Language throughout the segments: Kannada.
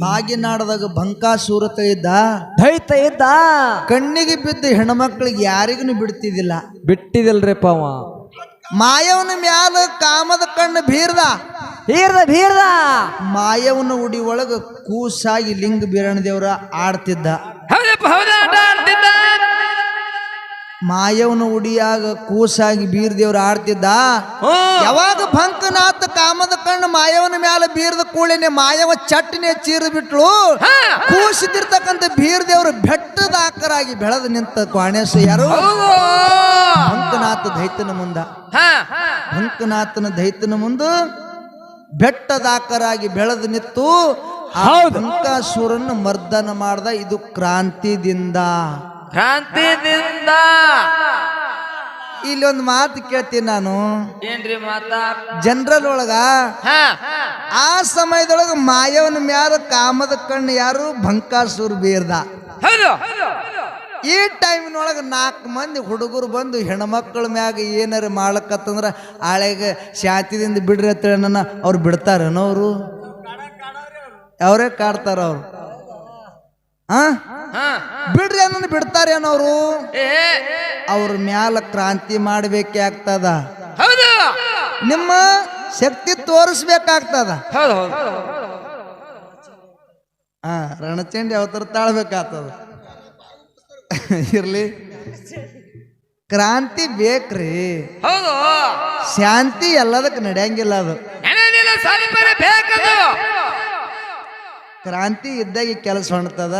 ಬಾಗಿನಾಡದಾಗ ಬಂಕಾಸೂರತ ಇದ್ದ ದೈತ ಇದ್ದ. ಕಣ್ಣಿಗೆ ಬಿದ್ದ ಹೆಣ್ಮಕ್ಳಿಗೆ ಯಾರಿಗೂ ಬಿಡ್ತಿದ್ದಿಲ್ಲ. ಬಿಟ್ಟಿದಿಲ್ರಿಪ್ಪ ಪಾವ ಮಾಯವನ ಮ್ಯಾಲ ಕಾಮದ ಕಣ್ಣು ಬೀರ್ದ. ಬೀರ್ದ ಬೀರ್ದ. ಮಾಯವನ ಉಡಿ ಒಳಗ ಕೂಸಾಗಿ ಲಿಂಗ ಬೀರಣ ದೇವ್ರ ಆಡ್ತಿದ್ದ. ಮಾಯವನ ಉಡಿಯಾಗ ಕೂಸಾಗಿ ಬೀರ್ ದೇವ್ರ ಆಡ್ತಿದ್ದ ಯಾವಾಗ ಭಂಕನಾಥ ಕಾಮದ ಕಣ್ಣು ಮಾಯವನ ಮ್ಯಾಲ ಬೀರದ ಕೂಳೆನೆ ಮಾಯವ ಚಟ್ನೆ ಚೀರ್ ಬಿಟ್ಲು ಕೂಸಿದಿರ್ತಕ್ಕಂಥ ಬೀರ್ ದೇವ್ರ ಬೆಟ್ಟದ ಆಕರಾಗಿ ಬೆಳೆದು ನಿಂತ ಕ್ವಾಣೇಶ ಯಾರು ಭಂಕನಾಥ ದೈತನ ಮುಂದ. ಭಂಕನಾಥನ ದೈತನ ಮುಂದ ಬೆಟ್ಟದಾಕರಾಗಿ ಬೆಳೆದು ನಿಂತು. ಭಂಕಾಸುರನ್ನು ಮರ್ದನ ಮಾಡ್ದ ಇದು ಕ್ರಾಂತಿದಿಂದ. ಕ್ರಾಂತಿದಿಂದ. ಇಲ್ಲಿ ಒಂದು ಮಾತು ಕೇಳ್ತೀನಿ ನಾನು. ಏನ್ರಿ ಮಾತಾ? ಜನರಲ್ ಒಳಗ ಹಾ. ಆ ಸಮಯದೊಳಗ ಮಾಯವನ ಮ್ಯಾಲ ಕಾಮದ ಕಣ್ಣು ಯಾರು? ಭಂಕಾಸುರ್ ಬೀರ್ದ. ಹೌದು. ಈ ಟೈಮ್ನೊಳಗೆ ನಾಲ್ಕು ಮಂದಿ ಹುಡುಗರು ಬಂದು ಹೆಣ್ಮಕ್ಳ ಮ್ಯಾಗ ಏನಾರ ಮಾಡ್ಲಕತ್ತಂದ್ರ ಆಳೆಗೆ ಶಾಂತಿದಿಂದ ಬಿಡ್ರಿ ಅಂತೇಳಿ ನನ್ನ ಅವ್ರು ಬಿಡ್ತಾರೇನೋ ಅವರು? ಅವರೇ. ಕಾಡ್ತಾರ ಅವ್ರು. ಹಾ ಬಿಡ್ರಿ ಅನ್ನೋನು ಬಿಡ್ತಾರೆ ಅನ್ನೋರು. ಅವ್ರ ಮ್ಯಾಲ ಕ್ರಾಂತಿ ಮಾಡ್ಬೇಕಾಗ್ತದ ನಿಮ್ಮ ಶಕ್ತಿ ತೋರಿಸ್ಬೇಕಾಗ್ತದ. ಹಾ ರಣಚಂಡಿ ಅವತರ ತಾಳ್ಬೇಕಾಗ್ತದ. ಇರ್ಲಿ. ಕ್ರಾಂತಿ ಬೇಕ್ರಿ. ಶಾಂತಿ ಎಲ್ಲದಕ್ಕೆ ನಡೆಯಂಗಿಲ್ಲ ಅದು. ಕ್ರಾಂತಿ ಇದ್ದಾಗ ಕೆಲಸ ಹೊಣ್ತದ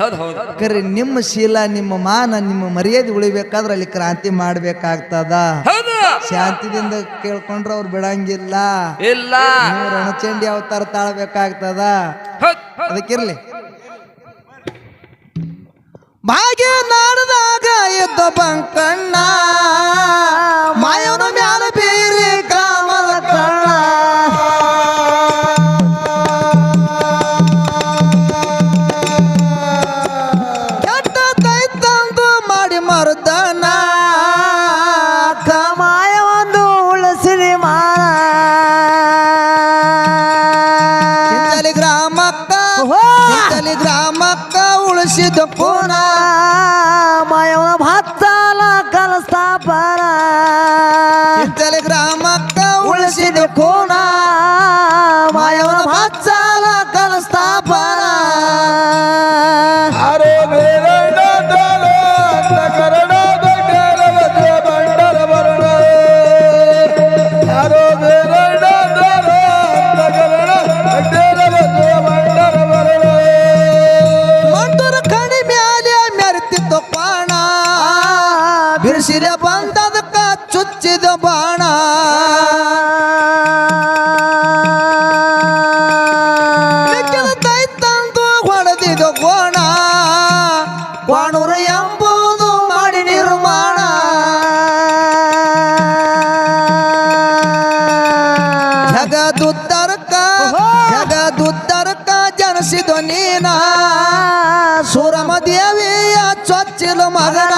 ಹೌದು ಹೌದು. ಕರೆ ನಿಮ್ಮ ಶೀಲ ನಿಮ್ಮ ಮಾನ ನಿಮ್ಮ ಮರ್ಯಾದೆ ಉಳಿಬೇಕಾದ್ರೆ ಅಲ್ಲಿ ಕ್ರಾಂತಿ ಮಾಡ್ಬೇಕಾಗ್ತದ. ಹೌದು. ಶಾಂತಿದಿಂದ ಕೇಳ್ಕೊಂಡ್ರೆ ಅವ್ರು ಬಿಡಂಗಿಲ್ಲ. ಇಲ್ಲ. ನೀವು ರಣಚಂಡಿ ಅವತಾರ ತಾಳ್ಬೇಕಾಗ್ತದ. ಅದಕ್ಕಿರ್ಲಿ. ಭಾಗ್ಯ ನಾಡದಾಗ ಎದ್ದ ಬಂಕಣ್ಣ. ಗ್ರಾಮಕ್ಕ ಉಳಿಸಿದ ಪುನ. ಮಾಯವನ ಭತ್ತಲ ಕಲಸ್ತಾಪನ ಗ್ರಾಮಕ್ಕ ಉಳಿಸಿದ ಉಳಿಸಿದ ಕೋಣ ದೇವಿಯ ಚೊಚ್ಚಿಲು ಮಗನ.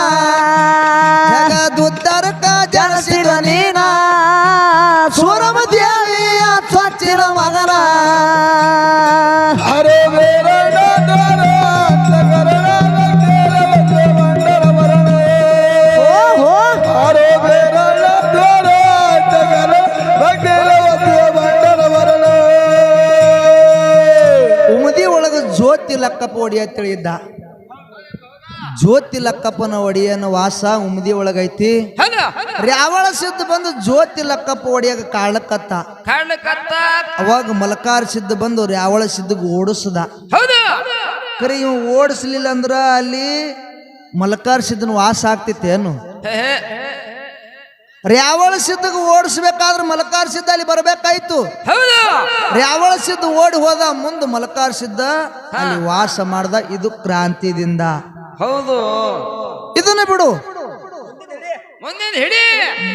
ಜಗದುತ್ತರಕ್ಕ ಜನಿಸಿದ ನೀನ. ಸುರಮ ದೇವಿಯ ಚೊಚ್ಚಿಲು ಮಗನ. ಓಹೋ. ಉಮದಿ ಒಳಗ ಜ್ಯೋತಿ ಲಕ್ಕಪ್ಪ ಒಡಿಯ ತಿಳಿದ್ದ ಜ್ಯೋತಿ ಲಕ್ಕಪ್ಪನ ಒಡಿಯನ ವಾಸ ಉಮದಿ ಒಳಗೈತಿ. ರಾವಳ ಸಿದ್ಧ ಬಂದು ಜ್ಯೋತಿ ಲಕ್ಕಪ್ಪ ಒಡಿಯಾಗ ಕಾಳಕತ್ತ. ಅವಾಗ ಮಲಕಾರ ಸಿದ್ಧ ಬಂದು ರಾವಳ ಸಿದ್ಧಗೆ ಓಡಿಸದ. ಕರೆ ಇವ್ ಓಡಿಸ್ಲಿಲ್ಲ ಅಂದ್ರ ಅಲ್ಲಿ ಮಲಕಾರ ಸಿದ್ಧನ ವಾಸ ಆಗ್ತೈತಿ ಏನು? ರಾವಳ. ರ್ಯಾವಳ ಸಿದ್ಧಗೆ ಓಡಿಸ್ಬೇಕಾದ್ರೆ ಮಲಕಾರ ಸಿದ್ಧ ಅಲ್ಲಿ ಬರಬೇಕಾಯ್ತು. ಹೌದು? ರ್ಯಾವಳ ಸಿದ್ಧ ಓಡಿ ಹೋದ ಮುಂದೆ ಮಲಕಾರ ಸಿದ್ಧ ಅಲ್ಲಿ ವಾಸ ಮಾಡ್ದ ಇದು ಕ್ರಾಂತಿದಿಂದ. ಹೌದು. ಇದನ್ನ ಬಿಡು. ಮುಂದಿನ ಹಿಡಿ.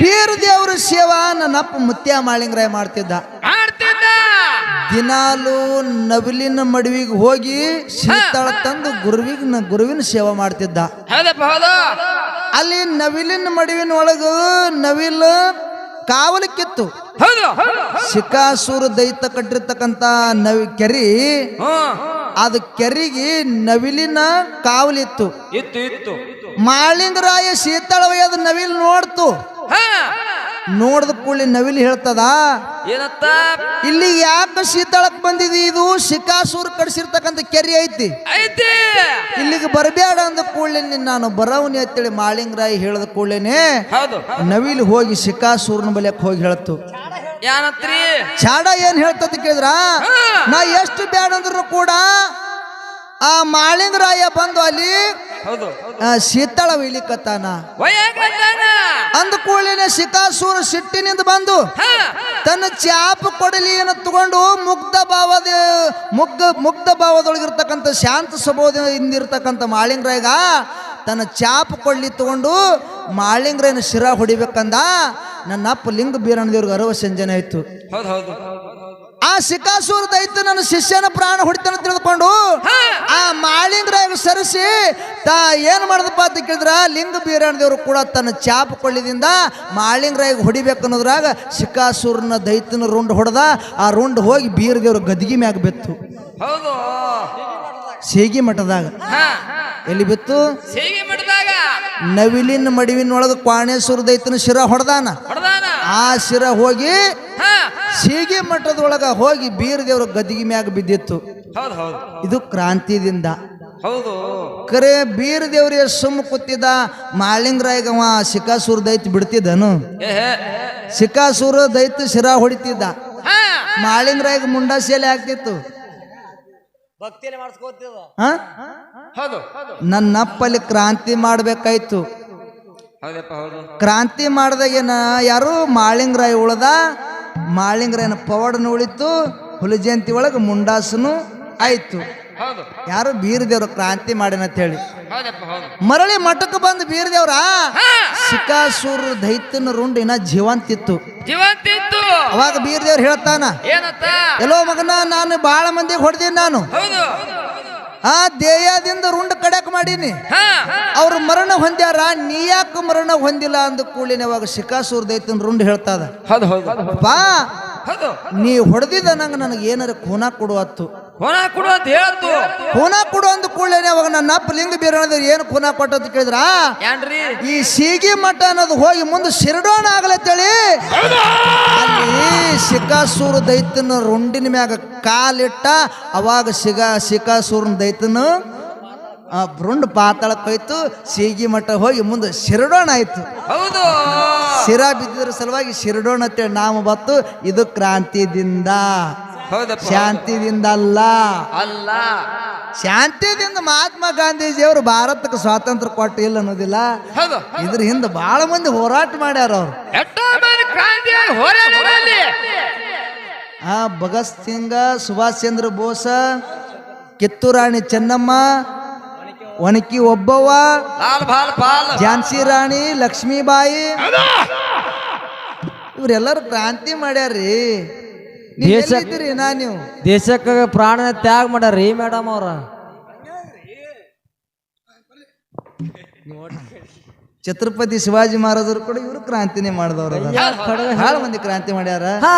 ಬೀರ ದೇವ್ರ ಸೇವಾ ನನ್ನಪ್ಪ ಮುತ್ಯ ಮಾಳಿಂಗರಾಯ ಮಾಡ್ತಿದ್ದ. ಮಾಡ್ತಿದ್ದ. ದಿನಾಲು ನವಿಲಿನ ಮಡುವಿಗೆ ಹೋಗಿ ಶೀತಳ ತಂದು ಗುರುವಿಗೆ ಗುರುವಿನ ಸೇವಾ ಮಾಡ್ತಿದ್ದ. ಅಲ್ಲಿ ನವಿಲಿನ ಮಡುವಿನ ಒಳಗ ನವಿಲ್ ಕಾವಲಕ್ಕಿತ್ತು ಶಿಕಾಸೂರ ದೈತ ಕಟ್ಟಿರ್ತಕ್ಕಂತ ನವಿ ಕೆರಿ ಅದು ಕೆರಿಗೆ ನವಿಲಿನ ಕಾವಲಿತ್ತು. ಇತ್ತು ಇತ್ತು. ಮಾಳಿಂಗರಾಯ ಶೀತಳವಯ್ಯದ ನವಿಲ್ ನೋಡ್ತು. ಹಾ. ನೋಡ್ದ ಕೂಡಲೇ ನವಿಲು ಹೇಳ್ತದ? ಏನತ್ತ? ಇಲ್ಲಿ ಯಾಕ ಶೀತಳಕ್ ಬಂದಿದಿ ಇದು? ಶಿಕಾಸೂರ್ ಕಡಿಸಿರ್ತಕ್ಕಂಥ ಕೆರೆ ಐತಿ. ಐತಿ. ಇಲ್ಲಿಗೆ ಬರಬೇಡ ಅಂದ ಕೂಡಲೇ ನಾನು ಬರವನಿ ಅಂತೇಳಿ ಮಾಳಿಂಗರಾಯಿ ಹೇಳ್ದ ಕೂಡಲೇನೆ ಹೌದು. ನವಿಲ್ ಹೋಗಿ ಶಿಕಾಸೂರ್ನ ಬಲಿಯಕ್ಕೆ ಹೋಗಿ ಹೇಳ್ತು. ಏನತ್ರಿ ಚಾಡ ಏನ್ ಹೇಳ್ತದ ಕೇಳಿದ್ರ? ನಾ ಎಷ್ಟು ಬ್ಯಾಡ ಅಂದ್ರು ಕೂಡ ಆ ಮಾಳಿಂಗರಾಯ ಬಂದು ಅಲ್ಲಿ ಹೌದು. ಆ, ಶೀತಳ ಒಯ್ಲಿಕತ್ತಾನ ಅಂದ ಕೂಡಲೇನೆ ಶಿಕಾಸೂರ ಸಿಟ್ಟಿನಿಂದ ಬಂದು ಹಾ. ತನ್ನ ಚಾಪ ಕೊಡಲಿಯನ್ನು ತಗೊಂಡು ಮುಗ್ಧ ಭಾವದ ಮುಗ್ಧ ಮುಗ್ಧ ಭಾವದೊಳಗಿರ್ತಕ್ಕಂಥ ಶಾಂತ ಸ್ವಭಾವದಿಂದಿರ್ತಕ್ಕಂಥ ಮಾಳಿಂಗ್ರಾಯಗ ತನ್ನ ಚಾಪ ಕೊಡ್ಲಿ ತಗೊಂಡು ಮಾಳಿಂಗ್ರಾಯನ ಶಿರ ಹೊಡಿಬೇಕಂದ ನನ್ನ ಅಪ್ಪ ಲಿಂಗ ಬೀರಣ್ಣ ದೇವ್ರಿಗೆ ಅರವ ಸಂಜನೆ ಆಯ್ತು. ಹೌದು ಹೌದು. ಆ ಸಿಕಾಸೂರ ದೈತ್ಯ ನನ್ನ ಶಿಷ್ಯನ ಪ್ರಾಣ ಹೊಡಿತಾನೆ ತಿಳಿದುಕೊಂಡು ಆ ಮಾಳಿಂಗ್ರಾಯ ಸರಿಸಿ. ತಾ ಏನು ಮಾಡಿದಪ್ಪ ಅಂತ ಕೇಳಿದ್ರ ಲಿಂಗ ಬೀರಣ್ಣ ದೇವರು ಕೂಡ ತನ್ನ ಚಾಪ ಕೊಳ್ಳಿದಿಂದ ಮಾಳಿಂಗ್ರಾಯಿಗೆ ಹೊಡಿಬೇಕು ಅನ್ನೋದ್ರಾಗ ಶಿಕಾಸೂರನ ದೈತನ ರುಂಡ್ ಹೊಡೆದ. ಆ ರುಂಡ್ ಹೋಗಿ ಬೀರ ದೇವರು ಗದಿಗೆ ಮ್ಯಾಗ ಬಿತ್ತು. ಹೌದು. ಸೇಗಿ ಮಠದಾಗ. ಎಲ್ಲಿ ಬಿತ್ತು? ಸೇಗಿ ಮಾಡಿದಾಗ ನವಿಲಿನ ಮಡಿವಿನೊಳಗ ಕ್ವಾಣೇಶ್ವರ ದೈತನ ಶಿರ ಹೊಡೆದಾನ. ಆ ಶಿರ ಹೋಗಿ ಸೀಗೆ ಮಠದೊಳಗ ಹೋಗಿ ಬೀರ ದೇವ್ರ ಗದ್ದಿಗೆ ಮ್ಯಾಗ ಬಿದ್ದಿತ್ತು. ಇದು ಕ್ರಾಂತಿದಿಂದ. ಹೌದು. ಕರೆ ಬೀರ್ ದೇವ್ರಿಗೆ ಸುಮ್ಮ ಕೂತಿದ್ದ ಮಾಳಿಂಗರಾಯಗ ಅವ ಶಿಕಾಸೂರ ದೈತ್ಯ ಬಿಡ್ತಿದ್ದನು ಸಿಕ್ಕಾಸೂರ ದೈತ್ ಶಿಕಾಸೂರ ದೈತ್ಯ ಶಿರ ಹೊಡಿತಿದ್ದ. ಹಾ. ಮಾಳಿಂಗರಾಯಗ ಮುಂಡಾಸಿಯಲ್ಲಿ ಆಗ್ತಿತ್ತು. ನನ್ನಪ್ಪಲ್ಲಿ ಕ್ರಾಂತಿ ಮಾಡ್ಬೇಕಾಯ್ತು. ಹೌದಪ್ಪ ಹೌದು. ಕ್ರಾಂತಿ ಮಾಡ್ದಾಗೇನ ಯಾರು? ಮಾಳಿಂಗರಾಯ್ ಉಳ್ದ. ಮಾಳಿಂಗರಾಯನ ಪವಾಡನು ಉಳಿತು. ಹುಲಿ ಜಯಂತಿ ಒಳಗೆ ಮುಂಡಾಸನು ಆಯ್ತು. ಯಾರು ಬೀರದೇವ್ರು ಕ್ರಾಂತಿ ಮಾಡಿನ ಅಂತ ಹೇಳಿ. ಮರಳಿ ಮಠಕ್ಕೆ ಬಂದು ಬೀರದೇವ್ರ? ದೇವ್ರ ಶಿಕಾಸೂರ ದೈತ್ಯನ ರುಂಡ್ ಇನ್ನ ಜೀವಂತಿತ್ತು. ಜೀವಂತಿತ್ತು. ಅವಾಗ ಬೀರದೇವ್ರು ಹೇಳ್ತಾನ ಎಲ್ಲೋ ಮಗನ ನಾನು ಬಹಳ ಮಂದಿಗೆ ಹೊಡೆದೀನಿ ನಾನು. ಆ ದೇಹದಿಂದ ರುಂಡ್ ಕಡಕ್ ಮಾಡೀನಿ. ಅವ್ರು ಮರಣ ಹೊಂದ್ಯಾರ ನೀ ಯಾಕೆ ಮರಣ ಹೊಂದಿಲ್ಲ ಅಂದ ಕೂಡಲಿನ ಅವಾಗ ಶಿಕಾಸೂರ ದೈತ್ಯನ ರುಂಡ್ ಹೇಳ್ತದ. ಹೌದು. ನೀ ಹೊಡೆದಿದ್ದ ನಂಗೆ ನನಗೆ ಏನಾರ ಖೂನ ಕೊಡುವತ್ತು ಖೂನ ಕೊಡು ಅಂತ ಹೇಳ್ತು. ಖೂನ ಕೊಡು ಅಂದ ಕೂಡಲೇ ಅವಾಗ ನನ್ನ ಅಪ್ಪ ಲಿಂಗ ಬೇರೆ ಏನು ಖೂನ ಕೊಟ್ಟದ್ ಅಂತ ಕೇಳಿದ್ರ? ಏನ್ರಿ? ಈ ಸೀಗಿ ಮಠ ಅನ್ನೋದು ಹೋಗಿ ಮುಂದೆ ಶಿರಡೋಣ ಆಗಲತ್ತೇಳಿ ಅಲ್ಲಿ ದೈತನ ರುಂಡಿನ ಮ್ಯಾಗ ಕಾಲಿಟ್ಟ ಅವಾಗ ಸಿಗಾ ಶಿಕಾಸೂರನ ದೈತನ ಆ ಬ್ರುಂಡ್ ಪಾತಾಳಕ್ಕೋಯ್ತು ಸೀಗಿ ಮಠ ಹೋಗಿ ಮುಂದೆ ಶಿರಡೋಣ ಆಯ್ತು. ಹೌದು. ಶಿರ ಬಿದ್ದಿದ್ರ ಸಲುವಾಗಿ ಶಿರಡೋಣ ಅಂತೇಳಿ ನಾಮ ಬತ್ತು ಇದು ಕ್ರಾಂತಿದಿಂದ. ಶಾಂತಿದಿಂದ ಅಲ್ಲ. ಅಲ್ಲ. ಶಾಂತಿದಿಂದ ಮಹಾತ್ಮ ಗಾಂಧೀಜಿಯವರು ಭಾರತಕ್ಕೆ ಸ್ವಾತಂತ್ರ್ಯ ಕೊಟ್ಟು ಇಲ್ಲ ಅನ್ನೋದಿಲ್ಲ. ಇದ್ರ ಹಿಂದೆ ಬಹಳ ಮಂದಿ ಹೋರಾಟ ಮಾಡ್ಯಾರ ಅವ್ರು. ಭಗತ್ ಸಿಂಗ್ ಸುಭಾಷ್ ಚಂದ್ರ ಬೋಸ್ ಕಿತ್ತೂರಾಣಿ ಚೆನ್ನಮ್ಮ ಒಣಕಿ ಒಬ್ಬವ್ವ. ಲಾಲ್ ಬಾಲ್ ಪಾಲ್. ಝಾನ್ಸಿ ರಾಣಿ ಲಕ್ಷ್ಮೀಬಾಯಿ. ಇವ್ರೆಲ್ಲರೂ ಕ್ರಾಂತಿ ಮಾಡ್ಯಾರ್ರಿ. ದೇಶಕ್ಕೆ ನಾ ನೀವು? ದೇಶಕ್ಕೆ ಪ್ರಾಣ ತ್ಯಾಗ ಮಾಡ್ಯಾರಿ ಮೇಡಮ್ ಅವ್ರ. ಛತ್ರಪತಿ ಶಿವಾಜಿ ಮಹಾರಾಜರು ಕೂಡ ಇವರು ಕ್ರಾಂತಿನೇ ಮಾಡಿದವ್ರ ಬಹಳ ಮಂದಿ ಕ್ರಾಂತಿ ಮಾಡ್ಯಾರ. ಹಾ.